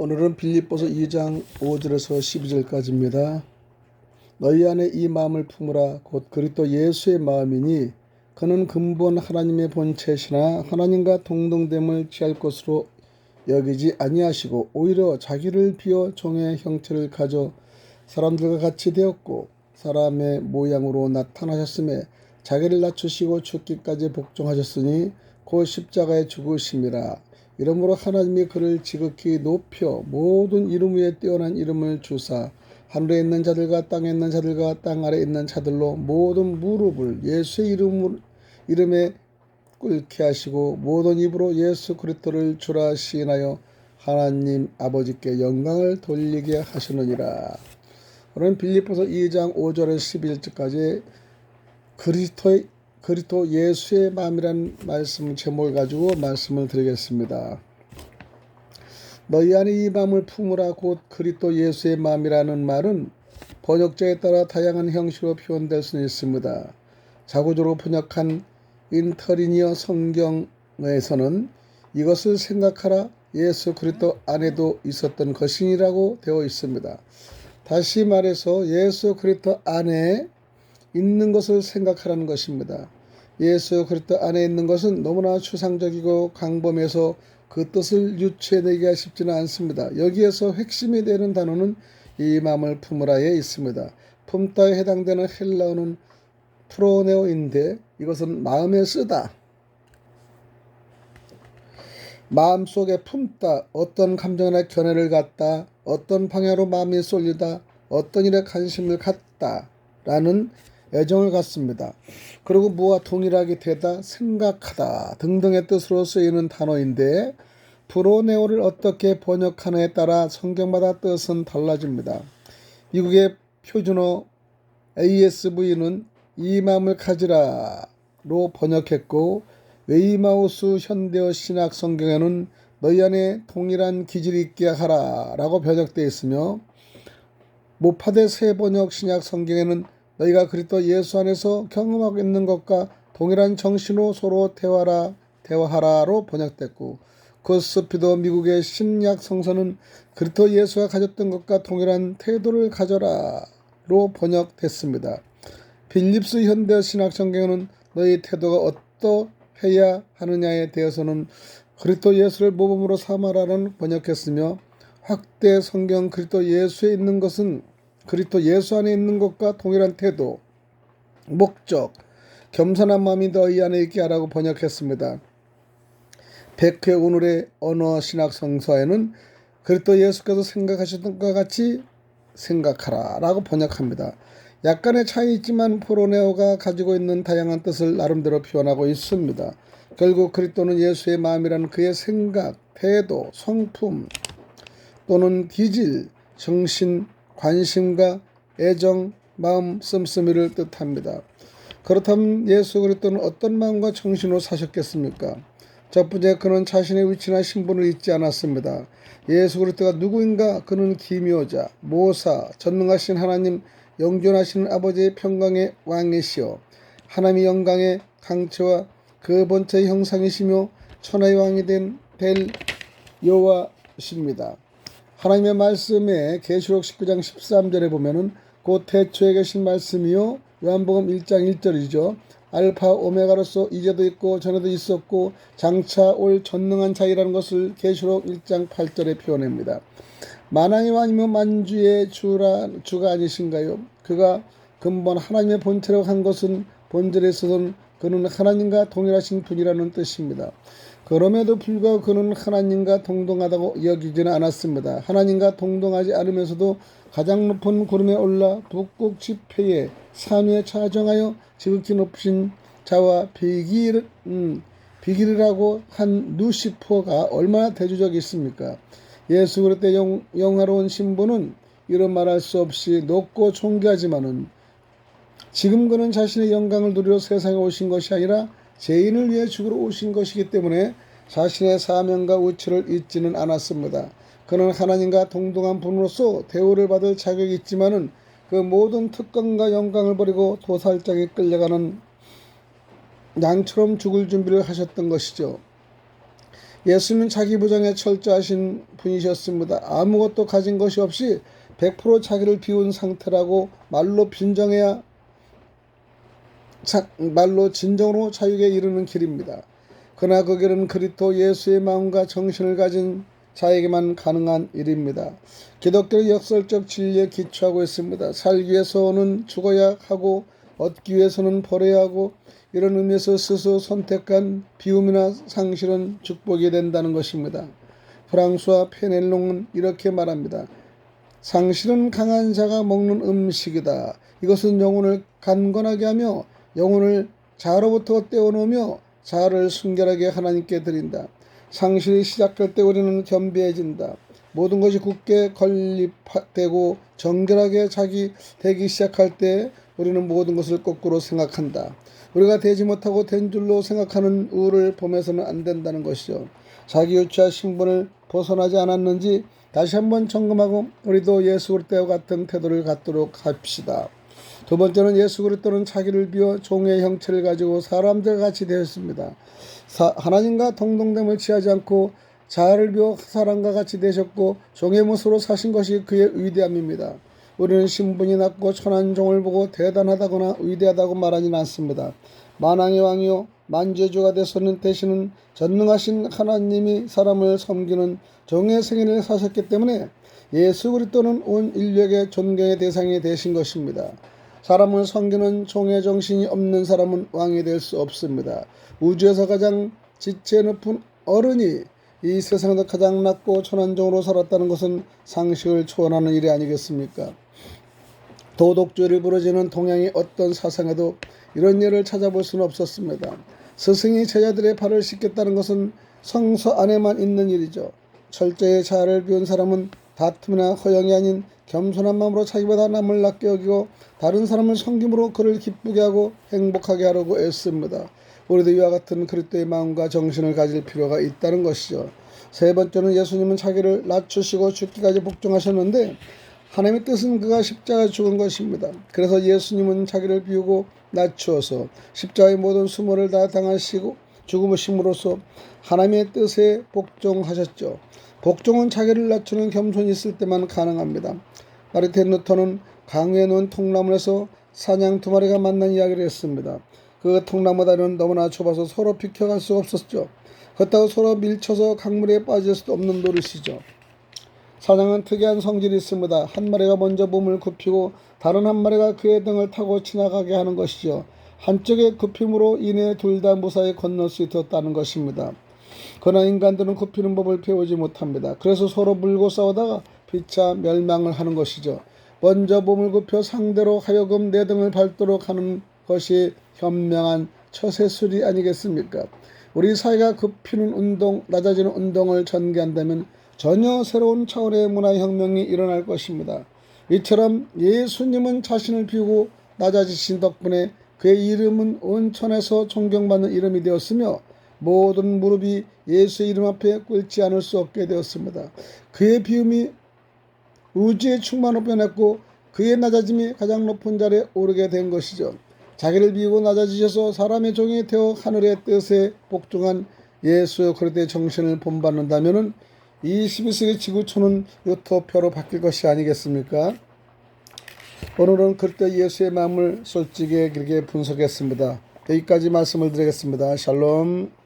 오늘은 빌립보서 2장 5절에서 12절까지입니다. 너희 안에 이 마음을 품으라 곧 그리스도 예수의 마음이니 그는 근본 하나님의 본체시나 하나님과 동등됨을 취할 것으로 여기지 아니하시고 오히려 자기를 비어 종의 형체를 가져 사람들과 같이 되었고 사람의 모양으로 나타나셨음에 자기를 낮추시고 죽기까지 복종하셨으니 곧 십자가에 죽으심이라 이러므로 하나님이 그를 지극히 높여 모든 이름 위에 뛰어난 이름을 주사 하늘에 있는 자들과 땅에 있는 자들과 땅 아래 있는 자들로 모든 무릎을 예수의 이름 이름에 꿇게 하시고 모든 입으로 예수 그리스도를 주라 시인하여 하나님 아버지께 영광을 돌리게 하시느니라. 그럼 빌립보서 2장 5절에서 11절까지 그리스도의 그리스도 예수의 마음이라는 말씀 제목을 가지고 말씀을 드리겠습니다. 너희 안에 이 마음을 품으라 곧 그리스도 예수의 마음이라는 말은 번역자에 따라 다양한 형식으로 표현될 수 있습니다. 자구조로 번역한 인터리니어 성경에서는 이것을 생각하라 예수 그리스도 안에도 있었던 것이라고 되어 있습니다. 다시 말해서 예수 그리스도 안에 있는 것을 생각하라는 것입니다. 예수 그리스도 안에 있는 것은 너무나 추상적이고 광범해서 그 뜻을 유추해내기가 쉽지는 않습니다. 여기에서 핵심이 되는 단어는 이 마음을 품으라에 있습니다. 품다에 해당되는 헬라어는 프로네오인데 이것은 마음에 쓰다. 마음 속에 품다, 어떤 감정이나 견해를 갖다, 어떤 방향으로 마음이 쏠리다, 어떤 일에 관심을 갖다 라는 애정을 갖습니다. 그리고 무와 동일하게 되다, 생각하다 등등의 뜻으로 쓰이는 단어인데 프로네오를 어떻게 번역하느냐에 따라 성경마다 뜻은 달라집니다. 미국의 표준어 ASV는 이 마음을 가지라로 번역했고 웨이마우스 현대어 신학 성경에는 너희 안에 동일한 기질이 있게 하라라고 번역되어 있으며 모파데 새 번역 신약 성경에는 너희가 그리스도 예수 안에서 경험하고 있는 것과 동일한 정신으로 서로 대화라 대화하라로 번역됐고 고스피도 미국의 신약 성서는 그리스도 예수가 가졌던 것과 동일한 태도를 가져라로 번역됐습니다. 빌립스 현대 신학 성경은 너희 태도가 어떠해야 하느냐에 대해서는 그리스도 예수를 모범으로 삼아라는 번역했으며 확대 성경 그리스도 예수에 있는 것은 그리스도 예수 안에 있는 것과 동일한 태도, 목적, 겸손한 마음이 너희 안에 있게 하라고 번역했습니다. 백회 오늘의 언어 신학 성서에는 그리스도 예수께서 생각하셨던 것 같이 생각하라라고 번역합니다. 약간의 차이 있지만 포로네오가 가지고 있는 다양한 뜻을 나름대로 표현하고 있습니다. 결국 그리스도는 예수의 마음이라는 그의 생각, 태도, 성품 또는 기질, 정신, 관심과 애정, 마음 씀씀이를 뜻합니다. 그렇다면 예수 그리스도는 어떤 마음과 정신으로 사셨겠습니까? 첫 번째 그는 자신의 위치나 신분을 잊지 않았습니다. 예수 그리스도가 누구인가? 그는 기묘자, 모사, 전능하신 하나님, 영존하시는 아버지의 평강의 왕이시오. 하나님의 영광의 강체와 그 본체의 형상이시며 천하의 왕이 된 벨 여호와십니다. 하나님의 말씀에 계시록 19장 13절에 보면은 곧 태초에 계신 말씀이요 요한복음 1장 1절이죠. 알파 오메가로서 이제도 있고 전에도 있었고 장차 올 전능한 자이라는 것을 계시록 1장 8절에 표현합니다. 만왕의 왕이며 만주의 주라 주가 아니신가요? 그가 근본 하나님의 본체라고 한 것은 본질에 있어서는 그는 하나님과 동일하신 분이라는 뜻입니다. 그럼에도 불구하고 그는 하나님과 동동하다고 여기지는 않았습니다. 하나님과 동동하지 않으면서도 가장 높은 구름에 올라 북극 지폐에 산 위에 차정하여 지극히 높으신 자와 비길, 음, 비길이라고 한 누시포가 얼마나 대조적이 있습니까? 예수 그리스도의 영, 영화로운 신부는 이런 말할 수 없이 높고 존귀하지만은 지금 그는 자신의 영광을 누리러 세상에 오신 것이 아니라 죄인을 위해 죽으러 오신 것이기 때문에 자신의 사명과 우치를 잊지는 않았습니다. 그는 하나님과 동등한 분으로서 대우를 받을 자격이 있지만은 그 모든 특권과 영광을 버리고 도살장에 끌려가는 양처럼 죽을 준비를 하셨던 것이죠. 예수님은 자기 부정에 철저하신 분이셨습니다. 아무것도 가진 것이 없이 100% 자기를 비운 상태라고 말로 빈정해야 자, 말로 진정으로 자유에 이르는 길입니다. 그러나 그 길은 그리스도 예수의 마음과 정신을 가진 자에게만 가능한 일입니다. 기독교는 역설적 진리에 기초하고 있습니다. 살기 위해서는 죽어야 하고 얻기 위해서는 버려야 하고 이런 의미에서 스스로 선택한 비움이나 상실은 축복이 된다는 것입니다. 프랑스와 페넬롱은 이렇게 말합니다. 상실은 강한 자가 먹는 음식이다. 이것은 영혼을 간건하게 하며 영혼을 자로부터 떼어놓으며 자아를 순결하게 하나님께 드린다. 상실이 시작할 때 우리는 겸비해진다. 모든 것이 굳게 건립되고 정결하게 자기 되기 시작할 때 우리는 모든 것을 거꾸로 생각한다. 우리가 되지 못하고 된 줄로 생각하는 우를 범해서는 안 된다는 것이죠. 자기 유치와 신분을 벗어나지 않았는지 다시 한번 점검하고 우리도 예수 그리스도와 같은 태도를 갖도록 합시다. 두 번째는 예수 그리스도는 자기를 비워 종의 형체를 가지고 사람들 같이 되었습니다. 사, 하나님과 동등됨을 취하지 않고 자아를 비워 사람과 같이 되셨고 종의 모습으로 사신 것이 그의 위대함입니다. 우리는 신분이 낮고 천한 종을 보고 대단하다거나 위대하다고 말하지는 않습니다. 만왕의 왕이요 만주주가 되서는 되시는 전능하신 하나님이 사람을 섬기는 종의 생애를 사셨기 때문에 예수 그리스도는 온 인류에게 존경의 대상이 되신 것입니다. 사람을 섬기는 종의 정신이 없는 사람은 왕이 될 수 없습니다. 우주에서 가장 지체 높은 어른이 이 세상에서 가장 낮고 천한종으로 살았다는 것은 상식을 초월하는 일이 아니겠습니까? 도덕주의를 부러지는 동양의 어떤 사상에도 이런 예를 찾아볼 수는 없었습니다. 스승이 제자들의 발을 씻겠다는 것은 성서 안에만 있는 일이죠. 철저히 자아를 비운 사람은 다툼이나 허영이 아닌 겸손한 마음으로 자기보다 남을 낮게 여기고 다른 사람을 섬김으로 그를 기쁘게 하고 행복하게 하려고 애씁니다. 우리도 이와 같은 그리스도의 마음과 정신을 가질 필요가 있다는 것이죠. 세 번째는 예수님은 자기를 낮추시고 죽기까지 복종하셨는데 하나님의 뜻은 그가 십자가에 죽은 것입니다. 그래서 예수님은 자기를 비우고 낮추어서 십자가의 모든 수모를 다 당하시고 죽음으심으로써 하나님의 뜻에 복종하셨죠. 복종은 자기를 낮추는 겸손이 있을 때만 가능합니다. 마르틴 루터는 강에 놓은 통나무에서 사냥 두 마리가 만난 이야기를 했습니다. 그 통나무 다리는 너무나 좁아서 서로 비켜갈 수 없었죠. 그렇다고 서로 밀쳐서 강물에 빠질 수도 없는 노릇이죠. 사냥은 특이한 성질이 있습니다. 한 마리가 먼저 몸을 굽히고 다른 한 마리가 그의 등을 타고 지나가게 하는 것이죠. 한쪽의 굽힘으로 인해 둘 다 무사히 건널 수 있었다는 것입니다. 그러나 인간들은 굽히는 법을 배우지 못합니다. 그래서 서로 물고 싸우다가 피차 멸망을 하는 것이죠. 먼저 몸을 굽혀 상대로 하여금 내 등을 밟도록 하는 것이 현명한 처세술이 아니겠습니까? 우리 사회가 굽히는 운동, 낮아지는 운동을 전개한다면 전혀 새로운 차원의 문화혁명이 일어날 것입니다. 이처럼 예수님은 자신을 비우고 낮아지신 덕분에 그의 이름은 온천에서 존경받는 이름이 되었으며 모든 무릎이 예수의 이름 앞에 꿇지 않을 수 없게 되었습니다. 그의 비움이 우주의 충만으로 변했고 그의 낮아짐이 가장 높은 자리에 오르게 된 것이죠. 자기를 비우고 낮아지셔서 사람의 종이 되어 하늘의 뜻에 복종한 예수 그리스도의 정신을 본받는다면은 22세기 지구촌은 유토피아로 바뀔 것이 아니겠습니까? 오늘은 그때 예수의 마음을 솔직히 길게 분석했습니다. 여기까지 말씀을 드리겠습니다. 샬롬.